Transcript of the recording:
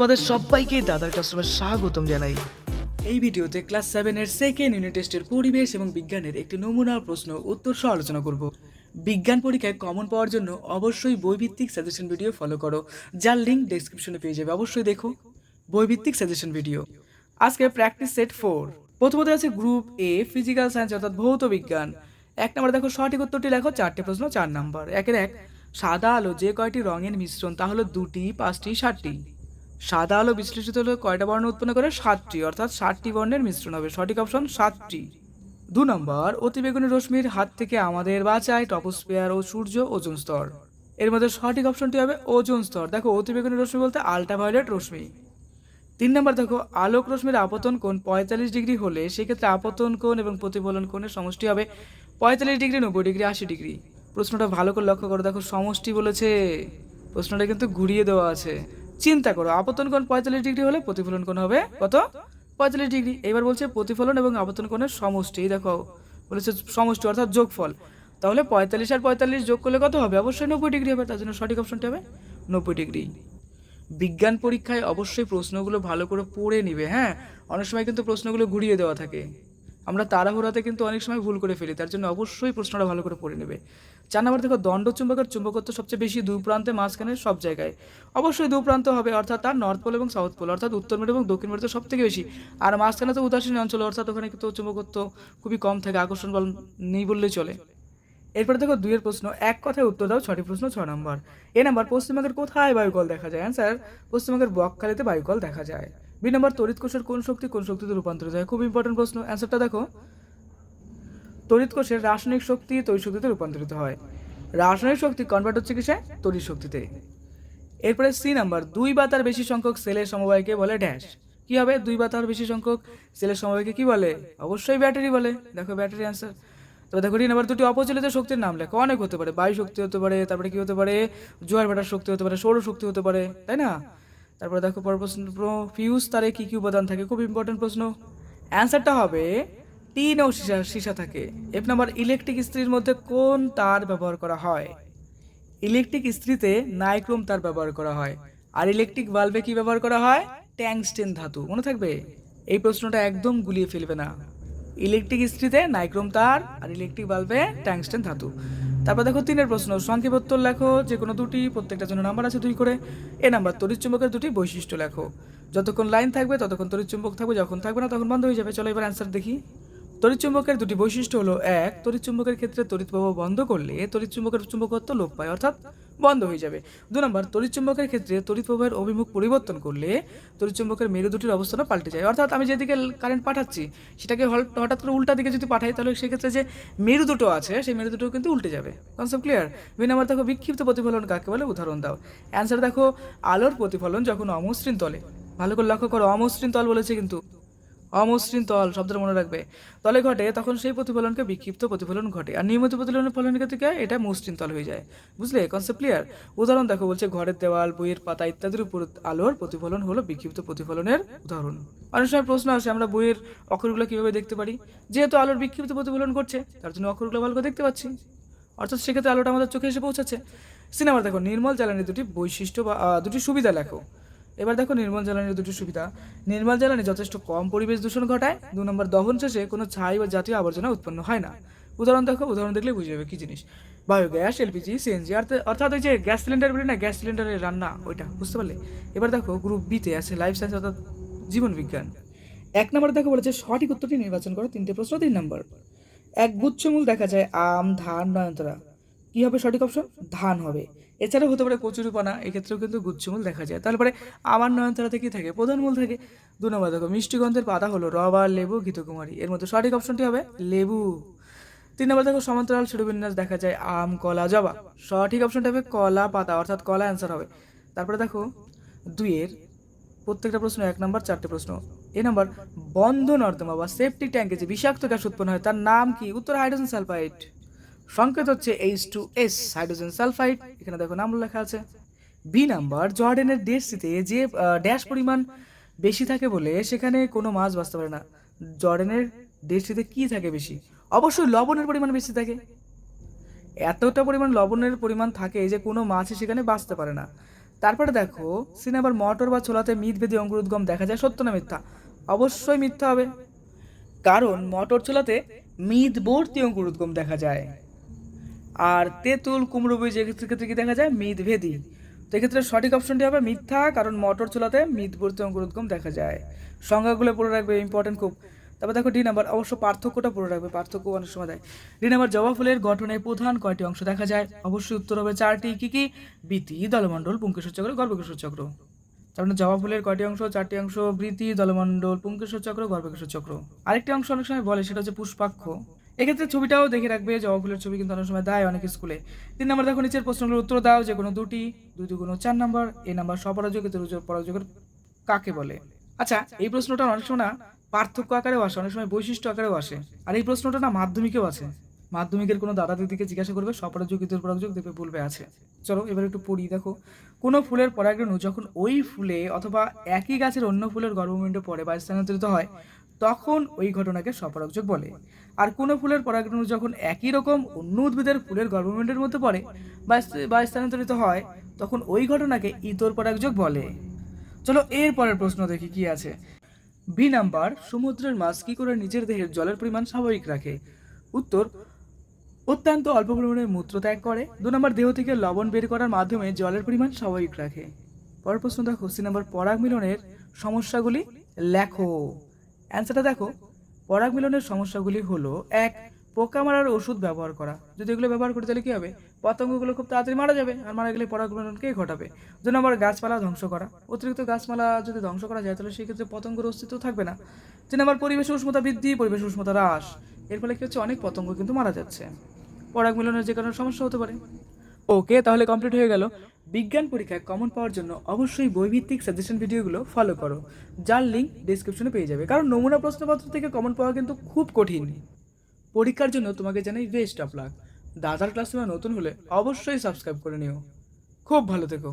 তোমাদের সবাইকে দাদার কাস্টমার স্বাগতম জানাই। এই ভিডিওতে ক্লাস সেভেনের সেকেন্ড ইউনিট টেস্টের পরিবেশ এবং বিজ্ঞানের একটি নমুনা, প্রশ্ন, উত্তর সহ আলোচনা করব। বিজ্ঞান পরীক্ষায় কমন পাওয়ার জন্য অবশ্যই বইভিত্তিক সাজেশন ভিডিও ফলো করো, যার লিঙ্ক ডেসক্রিপশনে পেয়ে যাবে। অবশ্যই দেখো বইভিত্তিক সাজেশন ভিডিও আজকে প্র্যাকটিস সেট ফোর প্রথমত আছে গ্রুপ এ ফিজিক্যাল সায়েন্স অর্থাৎ ভৌত বিজ্ঞান। এক নম্বর দেখো সঠিক উত্তরটি লেখো, চারটে প্রশ্ন, চার নম্বর। একের এক, সাদা আলো যে কয়টি রঙের মিশ্রণ, তা হলো দুটি, পাঁচটি ষাটটি সাদা আলো বিশ্লেষিত হলে কয়টা বর্ণ উৎপন্ন করে? সাতটি, অর্থাৎ সাতটি বর্ণের মিশ্রণ হবে। সঠিক অপশন, সাতটি। দু নম্বর, অতিবেগুনি রশ্মির হাত থেকে আমাদের বাঁচায় টপোস্ফিয়ার ও সূর্য ওজন স্তর। এর মধ্যে সঠিক অপশনটি হবে ওজন স্তর। দেখো, অতিবেগুনি রশ্মি বলতে আল্ট্রাভায়োলেট রশ্মি। তিন নম্বর, দেখো, আলোক রশ্মির আপতন কোণ পঁয়তাল্লিশ ডিগ্রি হলে সেক্ষেত্রে আপতন কোণ এবং প্রতিফলন কোণের সমষ্টি হবে পঁয়তাল্লিশ ডিগ্রি, নব্বই ডিগ্রি, আশি ডিগ্রি। প্রশ্নটা ভালো করে লক্ষ্য করো। দেখো, সমষ্টি বলেছে। প্রশ্নটা কিন্তু ঘুরিয়ে দেওয়া আছে। চিন্তা করো, আপতন কোণ পঁয়তাল্লিশ ডিগ্রি হলে প্রতিফলন কোণ হবে কত? পঁয়তাল্লিশ ডিগ্রি। এবার বলছে প্রতিফলন এবং আপতন কোণের সমষ্টি দেখো, বলেছে সমষ্টি অর্থাৎ যোগফল। তাহলে পঁয়তাল্লিশ আর পঁয়তাল্লিশ যোগ করলে কত হবে? অবশ্যই নব্বই ডিগ্রি হবে, তার জন্য সঠিক অপশনটি হবে নব্বই ডিগ্রি। বিজ্ঞান পরীক্ষায় অবশ্যই প্রশ্নগুলো ভালো করে পড়ে নিবে হ্যাঁ? অনেক সময় কিন্তু প্রশ্নগুলো ঘুরিয়ে দেওয়া থাকে। আমরা তাড়াহুড়াতে কিন্তু অনেক সময় ভুল করে ফেলি, তার জন্য অবশ্যই প্রশ্নটা ভালো করে পড়ে নেবে। চার নম্বর দেখো, দণ্ড চুম্বকের চুম্বকত্ব সবচেয়ে বেশি দুই প্রান্তে, মাঝখানে সব জায়গায়। অবশ্যই দু প্রান্ত হবে, অর্থাৎ তার নর্থ পোল এবং সাউথ পোল অর্থাৎ উত্তর মেরু এবং দক্ষিণ মেরুতে সব থেকে বেশি। আর মাঝখানে তো উদাসীন অঞ্চল, অর্থাৎ ওখানে কিন্তু চুম্বকত্ব খুবই কম থাকে, আকর্ষণ বল নেই বললেই চলে। এরপরে দেখো, দুইয়ের প্রশ্ন, এক কথায় উত্তর দাও ছটি প্রশ্ন, ছ নম্বর। এ নাম্বার, পশ্চিমবঙ্গের কোথায় বায়ুকল দেখা যায়? অ্যান্সার পশ্চিমবঙ্গের বকখালিতে বায়ুকল দেখা যায়। বি নম্বর, তড়িৎ কোষের কোন শক্তি কোন শক্তিতে রূপান্তরিত হয়? খুব ইম্পর্টেন্ট প্রশ্ন। অ্যান্সারটা দেখো। তড়িৎ কোষের রাসায়নিক শক্তি তড়িৎ শক্তিতে রূপান্তরিত হয়। রাসায়নিক শক্তি কনভার্ট হচ্ছে কিসে? তড়িৎ শক্তিতে। এরপরে সি নাম্বার, দুই বা তার বেশি সংখ্যক সেলের সমবায়কে বলে ড্যাশ। কি হবে? দুই বা তার বেশি সংখ্যক সেলের সমবায়কে কি বলে? অবশ্যই ব্যাটারি বলে। দেখো ব্যাটারি অ্যান্সার তবে দেখো তিন নাম্বার, দুটি অপচলিত শক্তির নাম লেখো। অনেক হতে পারে। বায়ু শক্তি হতে পারে, তারপরে কি হতে পারে? জোয়ার ভাটার শক্তি হতে পারে, সৌর শক্তি হতে পারে, তাই না? তারপরে দেখো পর প্রশ্ন ফিউজ তারে কী কী উপাদান থাকে? খুব ইম্পর্টেন্ট প্রশ্ন। অ্যান্সারটা হবে টিন ও সীসা সীসা থাকে। এফ নাম্বার ইলেকট্রিক ইস্ত্রির মধ্যে কোন তার ব্যবহার করা হয়? ইলেকট্রিক ইস্ত্রিতে নাইক্রোম তার ব্যবহার করা হয়। আর ইলেকট্রিক বাল্বে কি ব্যবহার করা হয়? ট্যাংস্টেন ধাতু। মনে থাকবে? এই প্রশ্নটা একদম গুলিয়ে ফেলবে না। ইলেকট্রিক ইস্ত্রিতে নাইক্রোম তার আর ইলেকট্রিক বাল্বে ট্যাংস্টেন ধাতু। তারপর দেখো তিনের প্রশ্ন, সংক্ষেপোত্তর লেখো যে কোনো দুটি, প্রত্যেকটা জন্য নাম্বার আছে দুই করে। এ নাম্বার, তড়িৎ চুম্বকের দুটি বৈশিষ্ট্য লেখো। যতক্ষণ লাইন থাকবে, ততক্ষণ তড়িৎ চুম্বক থাকবে, যখন থাকবে না, তখন বন্ধ হয়ে যাবে। চলো এবার অ্যান্সার দেখি। তড়িৎ চুম্বকের দুটি বৈশিষ্ট্য হলো, এক, তড়িৎ চুম্বকের ক্ষেত্রে তড়িৎ প্রবাহ বন্ধ করলে তড়িৎ চুম্বকের চুম্বকত্ব লোপ পায়, অর্থাৎ বন্ধ হয়ে যাবে। দু নম্বর, তড়িৎ চুম্বকের ক্ষেত্রে তড়িৎ প্রবাহের অভিমুখ পরিবর্তন করলে তড়িৎ চুম্বকের মেরু দুটির অবস্থানও পাল্টে যায়। অর্থাৎ আমি যেদিকে কারেন্ট পাঠাচ্ছি, সেটাকে হঠাৎ করে উল্টা দিকে যদি পাঠাই, তাহলে সেক্ষেত্রে যে মেরু দুটো আছে, সেই মেরু দুটো কিন্তু উল্টে যাবে। কনসেপ্ট ক্লিয়ার দুই নম্বর, দেখো বিক্ষিপ্ত প্রতিফলন কাকে বলে? উদাহরণ দাও। অ্যান্সার দেখো, আলোর প্রতিফলন যখন অমসৃণ তলে। ভালো করে লক্ষ্য করো, অমসৃণ তল বলেছে কিন্তু। অমসৃণ তল শব্দটা মনে রাখবে। তলে ঘটে, তখন সেই প্রতিফলনকে বিক্ষিপ্ত প্রতিফলন ঘটে। আর নিয়মিত প্রতিফলনের ফলনের ক্ষেত্রে হয়? এটা মসৃণ তল হয়ে যায়। বুঝলে? কনসেপ্ট ক্লিয়ার উদাহরণ দেখো, বলছে ঘরের দেওয়াল, বইয়ের পাতা ইত্যাদির উপর আলোর প্রতিফলন হলো বিক্ষিপ্ত প্রতিফলনের উদাহরণ। অনেক সময় প্রশ্ন আসে, আমরা বইয়ের অক্ষরগুলো কীভাবে দেখতে পারি? যেহেতু আলোর বিক্ষিপ্ত প্রতিফলন করছে তার জন্য অক্ষরগুলো ভালো দেখতে পাচ্ছি। অর্থাৎ সেক্ষেত্রে আলোটা আমাদের চোখে এসে পৌঁছাচ্ছে। সিনেমার দেখো, নির্মল জ্বালানি দুটি বৈশিষ্ট্য বা দুটি সুবিধা লেখো। এবার দেখো নির্মল জ্বালানির দুটি সুবিধা। নির্মল জ্বালানি যথেষ্ট কম পরিবেশ দূষণ ঘটায়, দু নম্বর দহন শেষে কোনো ছাই বা জাতীয় আবর্জনা উৎপন্ন হয় না। উদাহরণ দেখো, উদাহরণ দেখলে বুঝে যাবে কি জিনিস। বায়োগ্যাস, এলপিজি, সিএনজি অর্থাৎ ওই যে গ্যাস সিলিন্ডার বলি না, গ্যাস সিলিন্ডারের রান্না, ওইটা, বুঝতে পারলে? এবার দেখো গ্রুপ বিতে আছে লাইফ সায়েন্স অর্থাৎ জীবন বিজ্ঞান। এক নম্বর দেখো বলেছে, সঠিক উত্তরটি নির্বাচন করো, তিনটে প্রশ্ন, তিন নম্বর। এক গুচ্ছমূল দেখা যায় আম, ধান নয়নতারা কি হবে সঠিক অপশন? ধান হবে। এছাড়াও হতে পারে কচুরিপানা এক্ষেত্রেও কিন্তু গুচ্ছমূল দেখা যায়। তারপরে আমার নয়নতারাতে কি থাকে প্রধান মূল থাকে দু নম্বর। দেখো, মিষ্টি গন্ধের পাতা হলো রবার, লেবু, গীতকুমারী। এর মধ্যে সঠিক অপশনটি হবে লেবু। তিন নম্বর দেখো সমান্তরাল শিরোবিন্যাস দেখা যায়, আম, কলা, জবা। সঠিক অপশনটা হবে কলা পাতা, অর্থাৎ কলা অ্যান্সার হবে। তারপরে দেখো, দুইয়ের প্রত্যেকটা প্রশ্ন এক নম্বর, চারটে প্রশ্ন। এ নম্বর বন্ধ নর্দমা বা সেফটি ট্যাঙ্কে যে বিষাক্ত গ্যাস উৎপন্ন হয়, তার নাম কি? উত্তর হাইড্রোজেন সালফাইড সংকেত হচ্ছে H two S hydrogen sulphide এখানে দেখো নাম লেখা আছে। বি নাম্বার জর্ডেনের ডেটসিতে যে ড্যাশ পরিমাণ বেশি থাকে বলে সেখানে কোনো মাছ বাঁচতে পারে না। জর্ডেনের ডেটসিতে কি থাকে বেশি? অবশ্যই লবণের পরিমাণ বেশি থাকে। এতটা পরিমাণ লবণের পরিমাণ থাকে যে কোনো মাছই সেখানে বাঁচতে পারে না। তারপরে দেখো সিনেমার মটর বা ছোলাতে মিথ বেদি অঙ্কুর উদ্গম দেখা যায়, সত্য না মিথ্যা? অবশ্যই মিথ্যা হবে। কারণ মটর ছোলাতে মিথ ভর্তি অঙ্কুর উদ্গম দেখা যায়। আর তেঁতুল, কুমড়ো বীজ এক্ষেত্রে কি দেখা যায়? মিথ ভেদি তো এক্ষেত্রে সঠিক অপশনটি হবে মিথ্যা, কারণ মটর ছোলাতে মিথ ভর্তি অঙ্কুর উদ্গম দেখা যায়। সংজ্ঞাগুলো পড়ে রাখবে ইম্পর্টেন্ট খুব। তারপর দেখো ডি নাম্বার, অবশ্য পার্থক্যটা পড়ে রাখবে, পার্থক্য অনেক সময় দেয়। ডি নাম্বার, জবা ফুলের গঠনে প্রধান কয়টি অংশ দেখা যায়? অবশ্যই উত্তর হবে চারটি, কি কি? বৃতি, দলমণ্ডল, পুঙ্কেশ্বর চক্র, গর্ভকেশ্বর চক্র। তার মানে জবা ফুলের কয়টি অংশ, চারটি অংশ, বৃতি, দলমণ্ডল, পুঙ্কেশ্বর চক্র, গর্ভকেশ্বর চক্র। আরেকটি অংশ অনেক সময় বলে, সেটা হচ্ছে পুষ্পাক্ষ। এক্ষেত্রে ছবিটাও দেখে রাখবে জবা ফুলের ছবি কিন্তু অনেক সময় দেয় অনেক স্কুলে। তিন নম্বর দেখো, নিচের প্রশ্নগুলোর উত্তর দাও, যে কোনো দুটি, দুই দুগুণ চার নম্বর এই নাম্বার স্বপরাযোগ পরাযোগের কাকে বলে? আচ্ছা এই প্রশ্নটা অনেক সময় না পার্থক্য আকারেও আসে, অনেক সময় বৈশিষ্ট্য আকারেও আসে। আর এই প্রশ্নটা না মাধ্যমিকেও আছে। মাধ্যমিকের কোনো দাদা দিদিকে জিজ্ঞাসা করবে স্বপরাযোগ ইতর পরাযোগ দেখবে বলবে আছে। চলো, এবার একটু পড়ি, দেখো। কোনো ফুলের পরাগরেণু যখন ওই ফুলে অথবা একই গাছের অন্য ফুলের গর্ভমুণ্ডে পড়ে বা স্থানান্তরিত হয় তখন ওই ঘটনাকে স্বপরাগযোগ বলে। আর কোনো ফুলের পরাগরেণু যখন একই রকম অন্য উদ্ভিদের ফুলের গর্ভমুণ্ডের মধ্যে পড়ে বা স্থ- স্থানান্তরিত হয়, তখন ওই ঘটনাকে ইতর পরাগযোগ বলে। চলো এর পরের প্রশ্ন দেখি কি আছে। বি নাম্বার, সমুদ্রের মাছ কি করে নিজের দেহের জলের পরিমাণ স্বাভাবিক রাখে? উত্তর, অত্যন্ত অল্প পরিমাণে মূত্র ত্যাগ করে। দু নম্বর, দেহ থেকে লবণ বের করার মাধ্যমে জলের পরিমাণ স্বাভাবিক রাখে। পরের প্রশ্ন দেখো, সি নাম্বার পরাগ মিলনের সমস্যাগুলি লেখো। অ্যান্সারটা দেখো। পরাগ মিলনের সমস্যাগুলি হলো, এক পোকা মারার ওষুধ ব্যবহার করা। যদি এগুলো ব্যবহার করি তাহলে কী হবে? পতঙ্গগুলো খুব তাড়াতাড়ি মারা যাবে আর মারা গেলে পরাগ মিলনকে ঘটাবে। দু নম্বর গাছপালা ধ্বংস করা, অতিরিক্ত গাছপালা যদি ধ্বংস করা যায় তাহলে সেক্ষেত্রে পতঙ্গের অস্তিত্ব থাকবে না। তিন নম্বর পরিবেশ উষ্ণতা বৃদ্ধি পরিবেশ উষ্ণতা হ্রাস, এর ফলে কী হচ্ছে? অনেক পতঙ্গ কিন্তু মারা যাচ্ছে। পরাগ মিলনের যে কারণে সমস্যা হতে পারে। ওকে, তাহলে কমপ্লিট হয়ে গেল। বিজ্ঞান পরীক্ষায় কমন পাওয়ার জন্য অবশ্যই বৈভিত্তিক সাজেশন ভিডিওগুলো ফলো করো। যার লিঙ্ক ডিসক্রিপশনে পেয়ে যাবে। কারণ নমুনা প্রশ্নপত্র থেকে কমন পাওয়া কিন্তু খুব কঠিন। পরীক্ষার জন্য তোমাকে জানাই বেস্ট অফ লাক দাদার ক্লাস নতুন হলে অবশ্যই সাবস্ক্রাইব করে নিও। খুব ভালো থেকো।